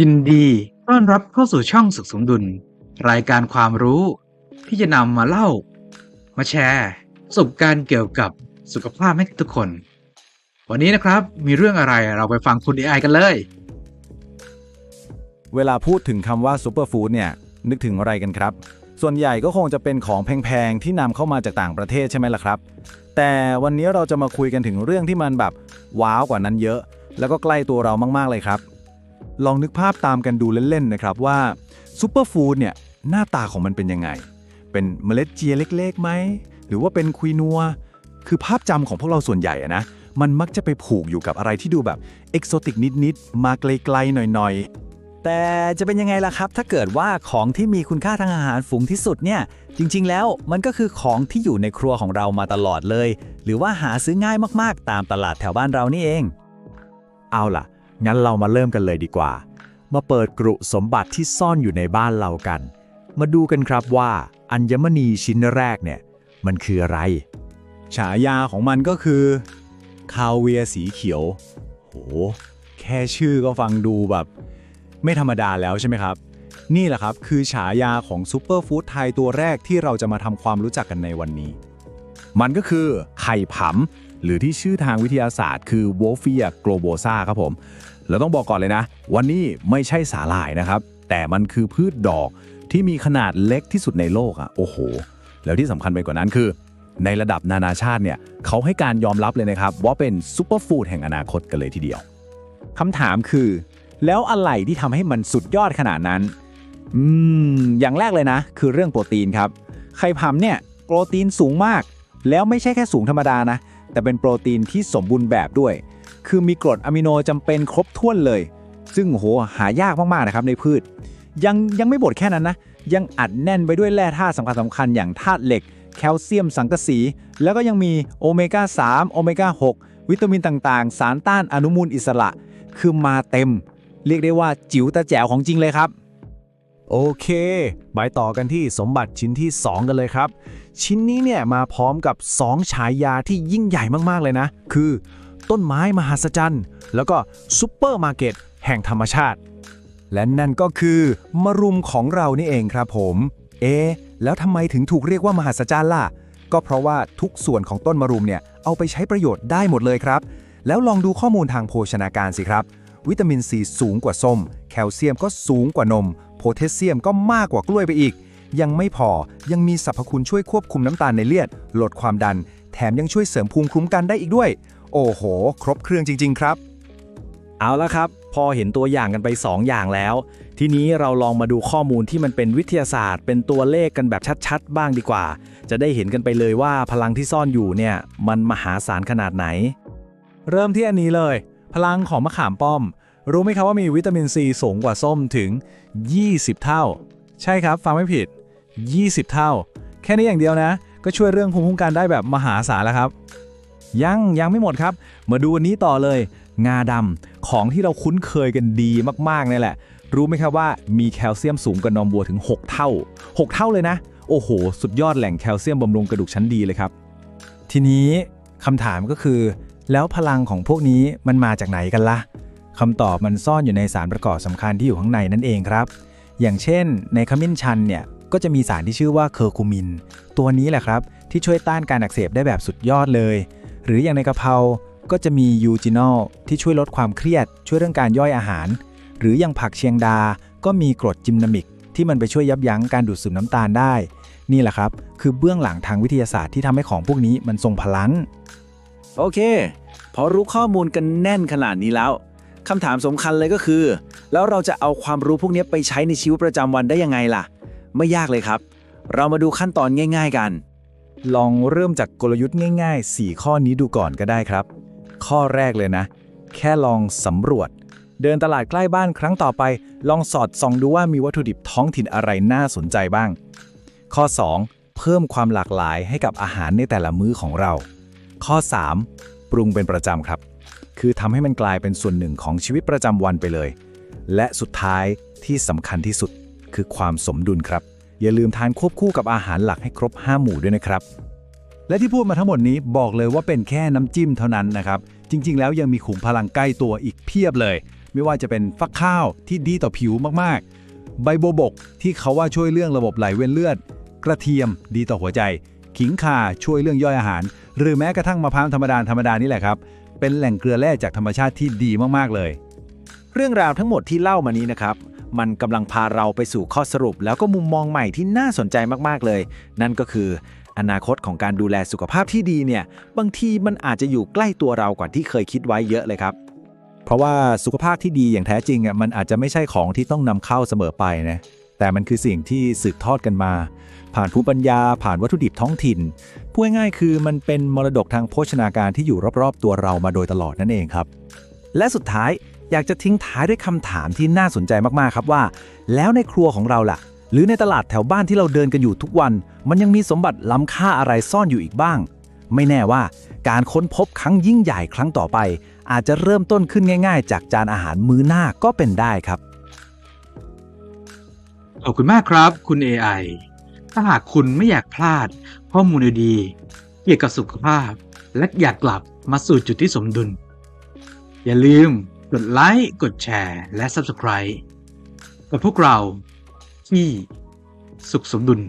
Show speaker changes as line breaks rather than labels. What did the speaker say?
ยินดีต้อนรับเข้าสู่ช่องสุขสมดุล รายการความรู้ที่จะนำมาเล่า มาแชร์ ประสบการณ์เกี่ยวกับสุขภาพให้ทุกคน วันนี้นะครับมีเรื่องอะไรเราไปฟังคุณ AI กันเลย
เวลาพูดถึงคำว่าซูเปอร์ฟู้ดเนี่ย นึกถึงอะไรกันครับ ส่วนใหญ่ก็คงจะเป็นของแพงๆ ที่นำเข้ามาจากต่างประเทศใช่ไหมล่ะครับ แต่วันนี้เราจะมาคุยกันถึงเรื่องที่มันแบบว้าวกว่านั้นเยอะ แล้วก็ใกล้ตัวเรามากๆเลยครับ ลองนึกภาพตามกันดูเล่นๆนะครับว่าซูเปอร์ฟู้ดเนี่ยหน้าตาของมันเป็นยังไง เป็นเมล็ดเจียเล็กๆไหม หรือว่าเป็นควีนัว คือภาพจำของพวกเราส่วนใหญ่อะนะ มันมักจะไปผูกอยู่กับอะไรที่ดูแบบเอกโซติกนิดๆ มาไกลๆ หน่อยๆ
แต่จะเป็นยังไงล่ะครับ ถ้าเกิดว่าของที่มีคุณค่าทางอาหารสูงที่สุดเนี่ย จริงๆ แล้วมันก็คือของที่อยู่ในครัวของเรามาตลอดเลย หรือว่าหาซื้อง่ายมากๆ ตามตลาดแถวบ้านเรานี่เอง
เอาล่ะ งั้นเรามาเริ่มกันเลยดีกว่า มาเปิดกรุสมบัติที่ซ่อนอยู่ในบ้านเรากัน มาดูกันครับว่า อัญมณีชิ้นแรกเนี่ย มันคืออะไร
ฉายาของมันก็คือ คาเวียร์สีเขียว โห แค่ชื่อก็ฟังดูแบบ ไม่ธรรมดาแล้วใช่ไหมครับ นี่แหละครับคือฉายาของซูเปอร์ฟู้ดไทยตัวแรกที่เราจะมาทำความรู้จักกันในวันนี้ มันก็คือไข่ผำ หรือที่ชื่อทางวิทยาศาสตร์คือ Wolfia globosa ครับผม แล้วต้องบอกก่อนเลยนะ วันนี้ไม่ใช่สาหร่ายนะครับ แต่มันคือพืชดอกที่มีขนาดเล็กที่สุดในโลกอะ โอ้โห แล้วที่สำคัญไปกว่านั้นคือ ในระดับนานาชาติเนี่ยเขาให้การยอมรับเลยนะครับ ว่าเป็นซูเปอร์ฟู้ดแห่งอนาคตกันเลยทีเดียว
คำถามคือ แล้วอะไรที่ทำให้มันสุดยอดขนาดนั้น อืม อย่างแรกเลยนะ คือเรื่องโปรตีนครับ ไข่พำเนี่ย โปรตีนสูงมาก แล้วไม่ใช่แค่สูงธรรมดานะ แต่เป็นโปรตีนที่สมบูรณ์แบบด้วย คือมีกรดอะมิโนจำเป็นครบถ้วนเลย ซึ่งโหหายากมากๆนะครับในพืช ยังยังไม่หมดแค่นั้นนะ ยังอัดแน่นไปด้วยแร่ธาตุสำคัญสำคัญๆอย่างธาตุเหล็ก แคลเซียมสังกะสี แล้วก็ยังมีโอเมก้า 3 โอเมก้า 6 วิตามินต่างๆ สารต้านอนุมูลอิสระ คือมาเต็ม เรียกได้ว่าจิ๋วตาแจ๋วของจริงเลยครับ โอเค ไปต่อกันที่สมบัติชิ้นที่ 2 กันเลยครับ ชิ้นนี้เนี่ยมาพร้อมกับ 2 ฉายาที่ยิ่งใหญ่มากๆเลยนะ คือ ต้นไม้มหัศจรรย์ แล้วก็ซุปเปอร์มาร์เก็ตแห่งธรรมชาติ และนั่นก็คือมะรุมของเรานี่เองครับผม เอ๊ะแล้วทำไมถึงถูกเรียกว่ามหัศจรรย์ล่ะ ก็เพราะว่าทุกส่วนของต้นมะรุมเนี่ยเอาไปใช้ประโยชน์ได้หมดเลยครับ แล้วลองดูข้อมูลทางโภชนาการสิครับ วิตามินซีสูงกว่าส้ม แคลเซียมก็สูงกว่านม โพแทสเซียมก็มากกว่ากล้วยไปอีก ยังไม่พอยังมีสรรพคุณช่วยควบคุมน้ำตาลในเลือด ลดความดัน แถมยังช่วยเสริมภูมิคุ้มกันได้อีกด้วย โอ้โห ครบเครื่องจริง ๆ ครับ
เอาละครับ พอเห็นตัวอย่างกันไป 2 อย่างแล้ว ทีนี้เราลองมาดูข้อมูลที่มันเป็นวิทยาศาสตร์ เป็นตัวเลขกันแบบชัดๆ บ้างดีกว่า จะได้เห็นกันไปเลยว่าพลังที่ซ่อนอยู่เนี่ยมันมหาศาลขนาดไหน
เริ่มที่อันนี้เลย พลังของมะขามป้อม รู้ไหมครับว่ามีวิตามินซีสูงกว่าส้มถึง 20 เท่า ใช่ครับฟังไม่ผิด 20 เท่า แค่นี้อย่างเดียวนะ ก็ช่วยเรื่องภูมิคุ้มกันได้แบบมหาศาลแล้วครับ ยังยังไม่หมดครับ มาดูอันนี้ต่อเลย งาดำของที่เราคุ้นเคยกันดีมากๆนี่แหละ รู้ไหมครับว่ามีแคลเซียมสูงกว่านมวัวถึง 6 เท่า 6 เท่าเลยนะ โอ้โห สุดยอดแหล่งแคลเซียมบำรุงกระดูกชั้นดีเลยครับ ทีนี้คำถามก็คือ แล้วพลังของพวกนี้มันมาจากไหนกันล่ะคำตอบมันซ่อนอยู่ในสารประกอบสำคัญที่อยู่ข้างในนั่นเองครับ อย่างเช่น ในขมิ้นชันเนี่ยก็จะมีสารที่ชื่อว่าเคอร์คูมิน ตัวนี้แหละครับ ที่ช่วยต้านการอักเสบได้แบบสุดยอดเลย หรืออย่างในกะเพราก็จะมียูจินอลที่ช่วยลดความเครียด ช่วยเรื่องการย่อยอาหาร หรืออย่างผักเชียงดา ก็มีกรดจิมนามิก ที่มันไปช่วยยับยั้งการดูดซึมน้ำตาลได้ นี่แหละครับ คือเบื้องหลังทางวิทยาศาสตร์ที่ทำให้ของพวกนี้มันทรงพลัง
โอเค พอรู้ข้อมูลกันแน่นขนาดนี้แล้วคำถามสำคัญเลยก็คือ แล้วเราจะเอาความรู้พวกนี้ไปใช้ในชีวิตประจำวันได้ยังไงล่ะ ไม่ยากเลยครับ เรามาดูขั้นตอนง่าย ๆกัน
ลองเริ่มจากกลยุทธ์ง่าย ๆ 4 ข้อนี้ดูก่อนก็ได้ครับ ข้อแรกเลยนะ แค่ลองสำรวจ เดินตลาดใกล้บ้านครั้งต่อไป ลองสอดส่องดูว่ามีวัตถุดิบท้องถิ่นอะไรน่าสนใจบ้าง ข้อ 2 เพิ่มความหลากหลายให้กับอาหารในแต่ละมื้อของเรา ข้อ 3 ปรุงเป็นประจำครับ คือทำให้มันกลายเป็นส่วนหนึ่งของชีวิตประจำวันไปเลย และสุดท้ายที่สำคัญที่สุด คือความสมดุลครับ อย่าลืมทานควบคู่กับอาหารหลักให้ครบ 5 หมู่ด้วยนะครับ และที่พูดมาทั้งหมดนี้บอกเลยว่าเป็นแค่น้ำจิ้มเท่านั้นนะครับ จริง ๆ แล้วยังมีขุมพลังใกล้ตัวอีกเพียบเลย
ไม่ว่าจะเป็นฟักข้าวที่ดีต่อผิวมากๆ ใบโบวบกที่เขาว่าช่วยเรื่องระบบไหลเวียนเลือด กระเทียมดีต่อหัวใจ ขิงข่าช่วยเรื่องย่อยอาหาร หรือแม้กระทั่งมะพร้าวธรรมดาธรรมดานี่แหละครับ เป็นแหล่งเกลือแร่จากธรรมชาติที่ดีมากๆเลย
เรื่องราวทั้งหมดที่เล่ามานี้นะครับ มันกำลังพาเราไปสู่ข้อสรุป แล้วก็มุมมองใหม่ที่น่าสนใจมากๆเลย นั่นก็คือ อนาคตของการดูแลสุขภาพที่ดีเนี่ย บางทีมันอาจจะอยู่ใกล้ตัวเรากว่าที่เคยคิดไว้เยอะเลยครับ
เพราะว่าสุขภาพที่ดีอย่างแท้จริงอะมันอาจจะไม่ใช่ของที่ต้องนำเข้าเสมอไปนะแต่มันคือสิ่งที่สืบทอดกันมา ผ่านภูมิปัญญาผ่านวัตถุดิบท้องถิ่นพูดง่ายๆคือมันเป็นมรดกทางโภชนาการที่อยู่รอบๆ ตัวเรามาโดยตลอดนั่นเองครับ
และสุดท้ายอยากจะทิ้งท้ายด้วยคำถามที่น่าสนใจมากๆครับว่า แล้วในครัวของเราล่ะ หรือในตลาดแถวบ้านที่เราเดินกันอยู่ทุกวัน มันยังมีสมบัติล้ำค่าอะไรซ่อนอยู่อีกบ้าง ไม่แน่ว่าการค้นพบครั้งยิ่งใหญ่ครั้งต่อไป อาจจะเริ่มต้นขึ้นง่าย ๆ จากจานอาหารมื้อหน้าก็เป็นได้ครับ
ขอบคุณมากครับ คุณ AI ถ้าหากคุณไม่อยากพลาดข้อมูลดีๆเกี่ยวกับสุขภาพ และอยากกลับมาสู่จุดที่สมดุล อย่าลืมกดไลค์กดแชร์และ Subscribe กับพวกเราที่สุขสมดุล